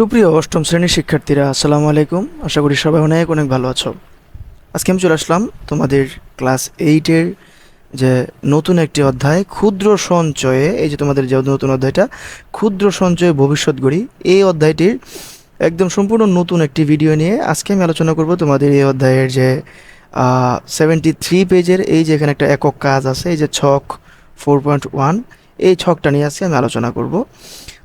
সুপ্রিয় অষ্টম শ্রেণির শিক্ষার্থীরা, আসসালামু আলাইকুম। আশা করি সবাই অনেক অনেক ভালো আছো। আজকে আমি চলে আসলাম তোমাদের ক্লাস এইটের যে নতুন একটি অধ্যায়, ক্ষুদ্র সঞ্চয়ে। এই যে তোমাদের যে নতুন অধ্যায়টা, ক্ষুদ্র সঞ্চয়ে ভবিষ্যৎ গড়ি। এই অধ্যায়টির একদম সম্পূর্ণ নতুন একটি ভিডিও নিয়ে আজকে আমি আলোচনা করব তোমাদের এই অধ্যায়ের যে সেভেন্টি থ্রি পেজের এই যে এখানে একটা একক কাজ আছে, এই যে ছক ফোর পয়েন্ট ওয়ান এই ছকটা নিয়ে আজকে আমি আলোচনা করব।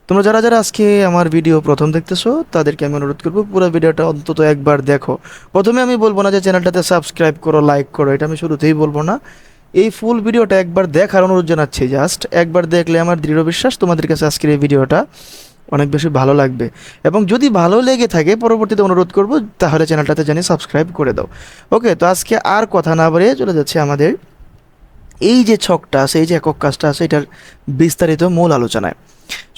তোমরা যারা যারা আজকে আমার ভিডিও প্রথম দেখতেছো, তাদেরকে আমি অনুরোধ করব পুরো ভিডিওটা অন্তত একবার দেখো। প্রথমে আমি বলব না যে চ্যানেলটাতে সাবস্ক্রাইব করো লাইক করো, এটা আমি শুরুতেই বলব না। এই ফুল ভিডিওটা একবার দেখার অনুরোধ জানাচ্ছি জাস্ট একবার দেখলে আমার দৃঢ় বিশ্বাস তোমাদের কাছে আজকের এই ভিডিওটা অনেক বেশি ভালো লাগবে। এবং যদি ভালো লেগে থাকে, পরবর্তীতে অনুরোধ করব, তাহলে চ্যানেলটাতে জানি সাবস্ক্রাইব করে দাও। ওকে তো আজকে আর কথা না বাড়িয়ে চলে যাচ্ছে আমাদের এই যে ছকটা আছে, এই যে একক কাজটা আছে, এটার বিস্তারিত মূল আলোচনায়।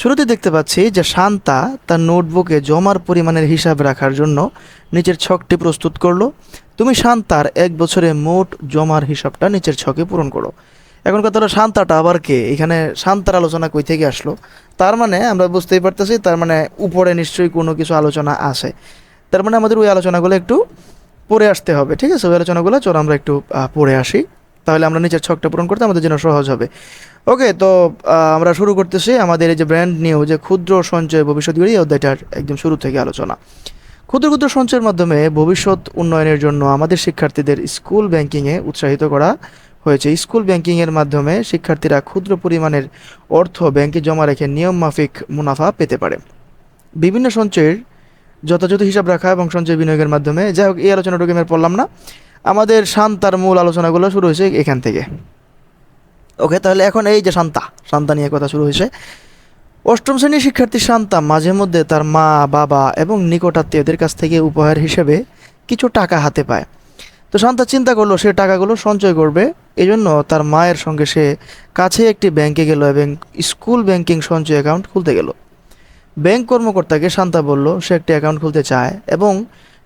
শুরুতে দেখতে পাচ্ছি যে শান্তা তার নোটবুকে জমার পরিমাণের হিসাব রাখার জন্য নিচের ছকটি প্রস্তুত করল। তুমি শান্তার এক বছরে মোট জমার হিসাবটা নিচের ছকে পূরণ করো। এখন কথা হলো শান্তাটা আবার কে? এখানে শান্তার আলোচনা কই থেকে আসলো? তার মানে আমরা বুঝতেই পারতেছি, তার মানে উপরে নিশ্চয়ই কোনো কিছু আলোচনা আছে। তার মানে আমাদের ওই আলোচনাগুলো একটু পড়ে আসতে হবে, ঠিক আছে? ওই আলোচনাগুলো চলো আমরা একটু পড়ে আসি। তাহলে আমরা নিচের ছকটা পূরণ করতে আমাদের জন্য সহজ হবে। ওকে, তো আমরা শুরু করতেছি আমাদের এই যে ব্র্যান্ড নিউ যে ক্ষুদ্র সঞ্চয় ভবিষ্যৎ গড়ি, এই অধ্যায়টার একদম শুরু থেকে আলোচনা। ক্ষুদ্র ক্ষুদ্র সঞ্চয়ের মাধ্যমে ভবিষ্যৎ উন্নয়নের জন্য আমাদের শিক্ষার্থীদের স্কুল ব্যাংকিংয়ে উৎসাহিত করা হয়েছে। স্কুল ব্যাংকিংয়ের মাধ্যমে শিক্ষার্থীরা ক্ষুদ্র পরিমাণের অর্থ ব্যাংকে জমা রেখে নিয়ম মাফিক মুনাফা পেতে পারে। বিভিন্ন সঞ্চয়ের যথাযথ হিসাব রাখা এবং সঞ্চয় বিনিয়োগের মাধ্যমে, যাই হোক, এই আলোচনাটুকু আমি পড়লাম না। আমাদের শান্তার মূল আলোচনাগুলো শুরু হয়েছে এখান থেকে। ওকে, তাহলে এখন এই যে শান্তা শান্তা নিয়ে কথা শুরু হয়েছে। অষ্টম শ্রেণির শিক্ষার্থী শান্তা মাঝে মধ্যে তার মা, বাবা এবং নিকটাত্মীয়দের কাছ থেকে উপহার হিসেবে কিছু টাকা হাতে পায়। তো শান্তা চিন্তা করল সে টাকাগুলো সঞ্চয় করবে, এজন্য তার মায়ের সঙ্গে সে কাছে একটি ব্যাংকে গেল এবং স্কুল ব্যাংকিং সঞ্চয় অ্যাকাউন্ট খুলতে গেল। ব্যাংক কর্মকর্তাকে শান্তা বলল, সে একটি অ্যাকাউন্ট খুলতে চায় এবং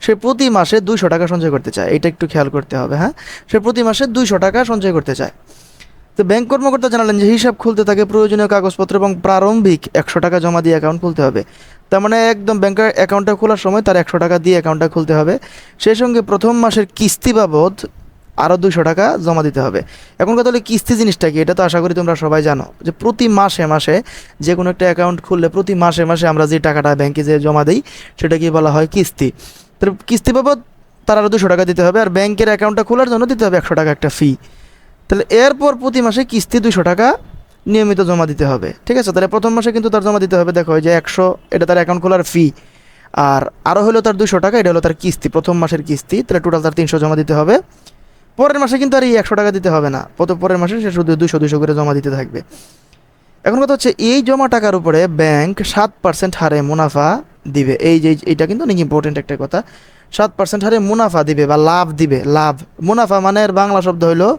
সে প্রতি মাসে দুইশো টাকা সঞ্চয় করতে চায়। এটা একটু খেয়াল করতে হবে হ্যাঁ? সে প্রতি মাসে দুইশো টাকা সঞ্চয় করতে চায়। তো ব্যাংক কর্মকর্তা জানালেন যে হিসাব খুলতে তাকে প্রয়োজনীয় কাগজপত্র এবং প্রারম্ভিক একশো টাকা জমা দিয়ে অ্যাকাউন্ট খুলতে হবে। তার মানে একদম ব্যাংকের অ্যাকাউন্টটা খোলার সময় তার একশো টাকা দিয়ে অ্যাকাউন্টটা খুলতে হবে। সেই সঙ্গে প্রথম মাসের কিস্তি বাবদ আরও দুশো টাকা জমা দিতে হবে। এখন কথা হলো কিস্তি জিনিসটা কি? এটা তো আশা করি তোমরা সবাই জানো। যে প্রতি মাসে মাসে যে কোনো একটা অ্যাকাউন্ট খুললে প্রতি মাসে মাসে আমরা যে টাকাটা ব্যাংকে যে জমা দিই সেটা কি বলা হয় কিস্তি। তো কিস্তি বাবদ তার আরও দুশো টাকা দিতে হবে আর ব্যাংকের অ্যাকাউন্টটা খোলার জন্য দিতে হবে একশো টাকা একটা ফি তাহলে এরপর প্রতি মাসে কিস্তি দুশো টাকা নিয়মিত জমা দিতে হবে, ঠিক আছে? তাহলে প্রথম মাসে কিন্তু তার জমা দিতে হবে, দেখো যে একশো, এটা তার অ্যাকাউন্ট খোলার ফি আর আরও হলো তার দুশো টাকা, এটা হলো তার কিস্তি, প্রথম মাসের কিস্তি, তাহলে টোটাল তার তিনশো জমা দিতে হবে। পরের মাসে কিন্তু আর এই একশো টাকা দিতে হবে না প্রথম পরের মাসে সে শুধু দুশো দুশো করে জমা দিতে থাকবে। এখন কথা হচ্ছে, এই জমা টাকার উপরে ব্যাংক সাত পার্সেন্ট হারে মুনাফা দিবে। এই যে, এইটা কিন্তু অনেক ইম্পর্টেন্ট একটা কথা। সাত পার্সেন্ট হারে মুনাফা দিবে বা লাভ দিবে। লাভ। মুনাফা মানে এর বাংলা শব্দ হলো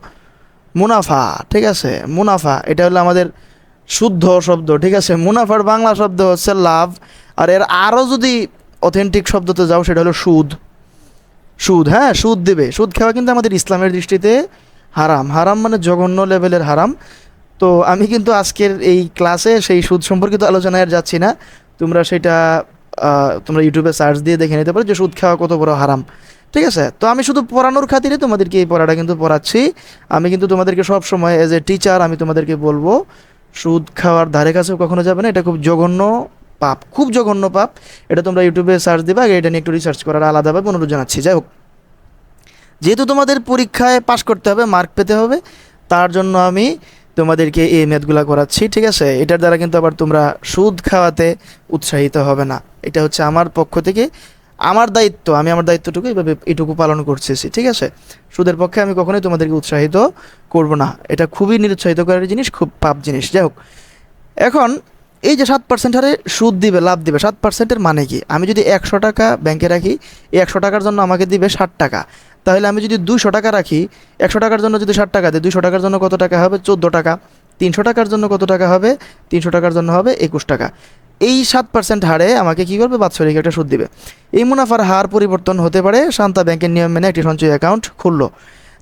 মুনাফা, ঠিক আছে? মুনাফা, এটা হলো আমাদের শুদ্ধ শব্দ, ঠিক আছে? মুনাফার বাংলা শব্দ হচ্ছে লাভ। আর এর আরও যদি অথেন্টিক শব্দতে যাও, সেটা হলো সুদ। সুদ হ্যাঁ? সুদ দেবে। সুদ খাওয়া কিন্তু আমাদের ইসলামের দৃষ্টিতে হারাম। হারাম মানে জঘন্য লেভেলের হারাম। তো আমি কিন্তু আজকের এই ক্লাসে সেই সুদ সম্পর্কিত আলোচনায় আর যাচ্ছি না। তোমরা সেটা তোমরা ইউটিউবে সার্চ দিয়ে দেখে নিতে পারো যে সুদ খাওয়া কত বড় হারাম। ঠিক আছে? তো আমি শুধু পড়ানোর খাতিরে তোমাদেরকে এই পড়াটা কিন্তু পড়াচ্ছি। আমি কিন্তু তোমাদেরকে সব সময় এজ এ টিচার আমি তোমাদেরকে বলব, সুদ খাওয়ার ধারে কাছেও কখনো যাবে না। এটা খুব জঘন্য পাপ, খুব জঘন্য পাপ। এটা তোমরা ইউটিউবে সার্চ দিবা এটা নিয়ে একটু রিসার্চ করার আলাদাভাবে অনুরোধ জানাচ্ছি। যাই হোক, যেহেতু তোমাদের পরীক্ষায় পাশ করতে হবে মার্ক পেতে হবে, তার জন্য আমি তোমাদেরকে এই মেয়াদগুলো করাচ্ছি, ঠিক আছে? এটার দ্বারা কিন্তু আবার তোমরা সুদ খাওয়াতে উৎসাহিত হবে না। এটা হচ্ছে আমার পক্ষ থেকে আমার দায়িত্ব, আমি আমার দায়িত্বটুকু এইভাবে এটুকু পালন করতেছি, ঠিক আছে? সুদের পক্ষে আমি কখনোই তোমাদেরকে উৎসাহিত করব না। এটা খুবই নিরুৎসাহিত করার জিনিস, খুব পাপ জিনিস। যাই হোক, এখন এই যে সাত পার্সেন্ট হারে সুদ দিবে, লাভ দিবে, সাত পার্সেন্টের মানে কি? আমি যদি একশো টাকা ব্যাংকে রাখি, এই একশো টাকার জন্য আমাকে দিবে ষাট টাকা। তাহলে আমি যদি দুশো টাকা রাখি, একশো টাকার জন্য যদি ষাট টাকা দিই দুশো টাকার জন্য কত টাকা হবে? চোদ্দ টাকা। তিনশো টাকার জন্য কত টাকা হবে? তিনশো টাকার জন্য হবে একুশ টাকা। এই সাত পার্সেন্ট হারে আমাকে কি করবে? বাৎসরিক একটা সুদ দিবে। এই মুনাফার হার পরিবর্তন হতে পারে। শান্তা ব্যাংকের নিয়ম মেনে একটি সঞ্চয় অ্যাকাউন্ট খুললো।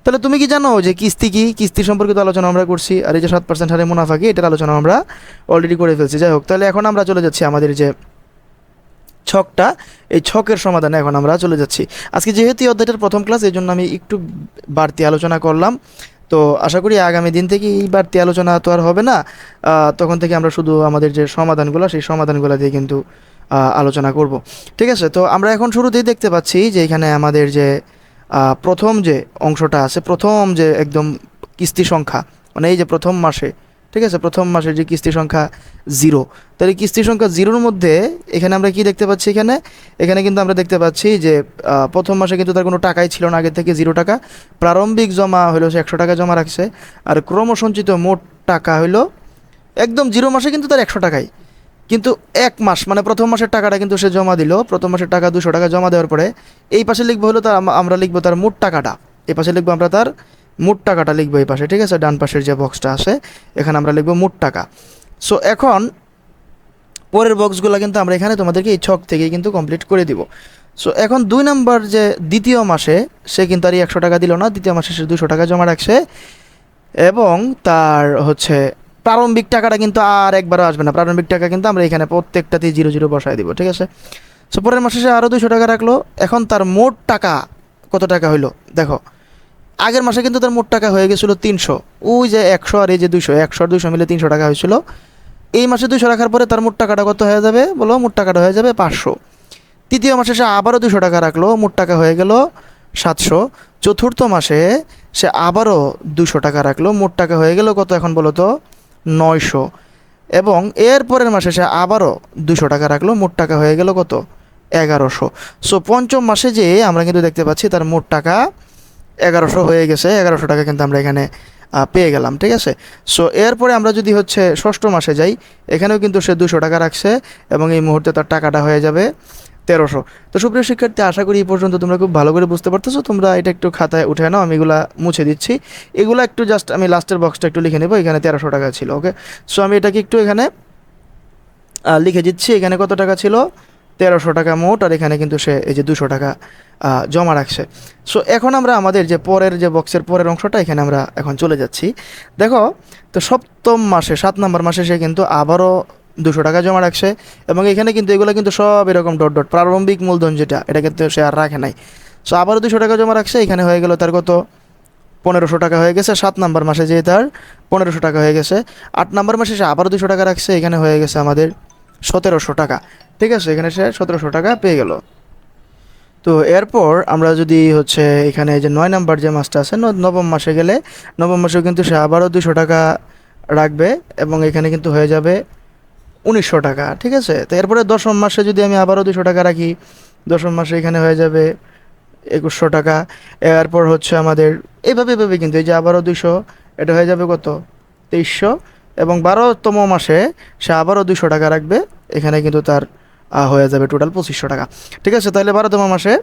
তাহলে তুমি কি জানো যে কিস্তি কি? কিস্তি সম্পর্কিত আলোচনা আমরা করছি, আর এই যে সাত পার্সেন্ট হারে মুনাফা কি, এটার আলোচনা আমরা অলরেডি করে ফেলছি। যাই হোক, তাহলে এখন আমরা চলে যাচ্ছি আমাদের যে ছকটা, এই ছকের সমাধানে এখন আমরা চলে যাচ্ছি। আজকে যেহেতু অধ্যায়টার প্রথম ক্লাস এই জন্য আমি একটু বাড়তি আলোচনা করলাম। তো আশা করি আগামী দিন থেকে এই বাড়তি আলোচনা তো আর হবে না। তখন থেকে আমরা শুধু আমাদের যে সমাধানগুলো, সেই সমাধানগুলো দিয়ে কিন্তু আলোচনা করব। ঠিক আছে, তো আমরা এখন শুরুতেই দেখতে পাচ্ছি যে এখানে আমাদের যে প্রথম যে অংশটা আছে, প্রথম যে একদম কিস্তি সংখ্যা মানে এই যে প্রথম মাসে, ঠিক আছে? প্রথম মাসের যে কিস্তি সংখ্যা জিরো তাহলে কিস্তি সংখ্যা জিরোর মধ্যে এখানে আমরা কি দেখতে পাচ্ছি এখানে? এখানে কিন্তু আমরা দেখতে পাচ্ছি যে প্রথম মাসে কিন্তু তার কোনো টাকাই ছিল না আগে থেকে জিরো টাকা। প্রারম্ভিক জমা হলো সে একশো টাকা জমা রাখছে। আর ক্রমসঞ্চিত মোট টাকা হলো, একদম জিরো মাসে কিন্তু তার একশো টাকাই। কিন্তু এক মাস মানে প্রথম মাসের টাকাটা কিন্তু সে জমা দিল। প্রথম মাসের টাকা দুশো টাকা জমা দেওয়ার পরে এই পাশে লিখব হলো তার আমরা লিখব তার মোট টাকাটা। এই পাশে লিখব আমরা তার মোট টাকাটা লিখব এই পাশে, ঠিক আছে? ডান পাশের যে বক্সটা আছে, এখানে আমরা লিখব মোট টাকা। সো এখন পরের বক্সগুলো কিন্তু আমরা এখানে তোমাদেরকে এই ছক থেকেই কিন্তু কমপ্লিট করে দিব। সো এখন দুই নাম্বার যে দ্বিতীয় মাসে, সে কিন্তু আর একশো টাকা দিল না। দ্বিতীয় মাসে সে দুশো টাকা জমা রাখছে এবং তার হচ্ছে প্রারম্ভিক টাকাটা কিন্তু আর একবারও আসবে না। প্রারম্ভিক টাকা কিন্তু আমরা এখানে প্রত্যেকটাতেই জিরো জিরো বসায় দিব, ঠিক আছে? সো পরের মাসে সে আরও দুশো টাকা রাখল। এখন তার মোট টাকা কত টাকা হইল? দেখো, আগের মাসে কিন্তু তার মোট টাকা হয়ে গেছিল তিনশো। ওই যে একশো আর এই যে দুশো একশো আর দুশো মিলে তিনশো টাকা হয়েছিল। এই মাসে দুশো রাখার পরে তার মোট টাকাটা কত হয়ে যাবে? বলো, মোট টাকাটা হয়ে যাবে পাঁচশো। তৃতীয় মাসে সে আবারও দুশো টাকা রাখল, মোট টাকা হয়ে গেল সাতশো। চতুর্থ মাসে সে আবারও দুশো টাকা রাখল, মোট টাকা হয়ে গেল কত এখন বলো তো? নয়শো। এবং এর পরের মাসে সে আবারও দুশো টাকা রাখল, মোট টাকা হয়ে গেল কত? এগারোশো। সো, পঞ্চম মাসে যে আমরা কিন্তু দেখতে পাচ্ছি তার মোট টাকা এগারোশো হয়ে গেছে, এগারোশো টাকা কিন্তু আমরা এখানে পেয়ে গেলাম, ঠিক আছে? সো, এরপরে আমরা যদি হচ্ছে ষষ্ঠ মাসে যাই, এখানেও কিন্তু সে দুশো টাকা রাখছে এবং এই মুহূর্তে তার টাকাটা হয়ে যাবে তেরোশো। তো সুপ্রিয় শিক্ষার্থী, আশা করি এই পর্যন্ত তোমরা খুব ভালো করে বুঝতে পারতেছো। তোমরা এটা একটু খাতায় উঠে নাও, আমি এগুলা মুছে দিচ্ছি। এগুলো একটু জাস্ট আমি লাস্টের বক্সটা একটু লিখে নেব, এখানে তেরোশো টাকা ছিল ওকে সো আমি এটাকে একটু এখানে লিখে দিচ্ছি, এখানে কত টাকা ছিল? তেরোশো টাকা মোট, আর এখানে কিন্তু সে এই যে দুশো টাকা জমা রাখছে। সো এখন আমরা আমাদের যে পরের যে বক্সের পরের অংশটা, এখানে আমরা এখন চলে যাচ্ছি। দেখো, তো সপ্তম মাসে, সাত নম্বর মাসে সে কিন্তু আবারও দুশো টাকা জমা রাখছে এবং এখানে কিন্তু এগুলো কিন্তু সব এরকম ডট ডট, প্রারম্ভিক মূলধন যেটা, এটা কিন্তু সে আর রাখে নাই। সো আবারও দুশো টাকা জমা রাখছে, এখানে হয়ে গেল তার কত? পনেরোশো টাকা হয়ে গেছে, সাত নাম্বার মাসে যে তার পনেরোশো টাকা হয়ে গেছে। আট নাম্বার মাসে সে আবারও দুশো টাকা রাখছে, এখানে হয়ে গেছে আমাদের সতেরোশো টাকা। ঠিক আছে, এখানে সে সতেরোশো টাকা পেয়ে গেল। তো এরপর আমরা যদি হচ্ছে এখানে যে নয় নাম্বার যে মাসটা আছে নবম মাসে গেলে, নবম মাসেও কিন্তু সে আবারও দুশো টাকা রাখবে এবং এখানে কিন্তু হয়ে যাবে উনিশশো টাকা, ঠিক আছে? তো এরপরে দশম মাসে যদি আমি আবারও দুশো টাকা রাখি, দশম মাসে এখানে হয়ে যাবে একুশশো টাকা। এরপর হচ্ছে আমাদের এইভাবে এভাবে কিন্তু এই যে আবারও দুশো, এটা হয়ে যাবে কত? তেইশশো। এবং বারোতম মাসে সে আবারও দুশো টাকা রাখবে, এখানে কিন্তু তার হয়ে যাবে টোটাল পঁচিশশো টাকা। ঠিক আছে? তাহলে বারোতম মাসে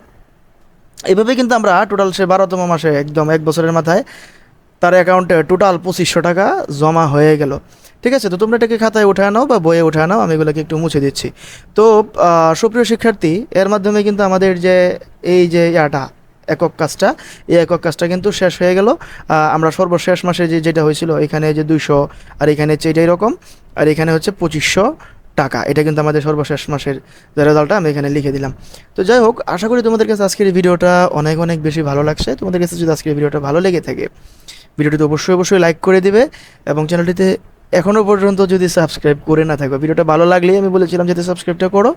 এইভাবে কিন্তু আমরা টোটাল সে বারোতম মাসে একদম এক বছরের মাথায় তার অ্যাকাউন্টে টোটাল পঁচিশশো টাকা জমা হয়ে গেল। ঠিক আছে, তো তোমরা এটাকে খাতায় উঠায় নাও বা বইয়ে উঠায় নাও, আমি এগুলোকে একটু মুছে দিচ্ছি। তো সুপ্রিয় শিক্ষার্থী, এর মাধ্যমে কিন্তু আমাদের যে, এই যে ইয়াটা, একক কাজটা, এই একক কাজটা কিন্তু শেষ হয়ে গেল। আমরা সর্বশেষ মাসে যে, যেটা হয়েছিল, এখানে যে দুইশো, আর এখানে হচ্ছে এটাই রকম, আর এখানে হচ্ছে পঁচিশশো টাকা। এটা কিন্তু আমাদের সর্বশেষ মাসের রেজাল্টটা, আমি এখানে লিখে দিলাম। তো যাই হোক, আশা করি তোমাদের কাছে আজকের ভিডিওটা অনেক অনেক বেশি ভালো লাগছে। তোমাদের কাছে যদি আজকের ভিডিওটা ভালো লেগে থাকে, ভিডিওটিতে অবশ্যই অবশ্যই লাইক করে দিবে এবং চ্যানেলটিতে এখনও পর্যন্ত যদি সাবস্ক্রাইব করে না থাকো, ভিডিওটা ভালো লাগলেই আমি বলেছিলাম যাতে সাবস্ক্রাইবটা করো,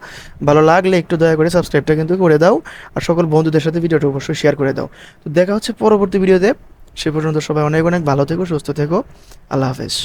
ভালো লাগলে একটু দয়া করে সাবস্ক্রাইবটা কিন্তু করে দাও, আর সকল বন্ধুদের সাথে ভিডিওটা অবশ্যই শেয়ার করে দাও। তো দেখা হচ্ছে পরবর্তী ভিডিওতে, সে পর্যন্ত সবাই অনেক অনেক ভালো থেকো, সুস্থ থেকো, আল্লাহ হাফেজ।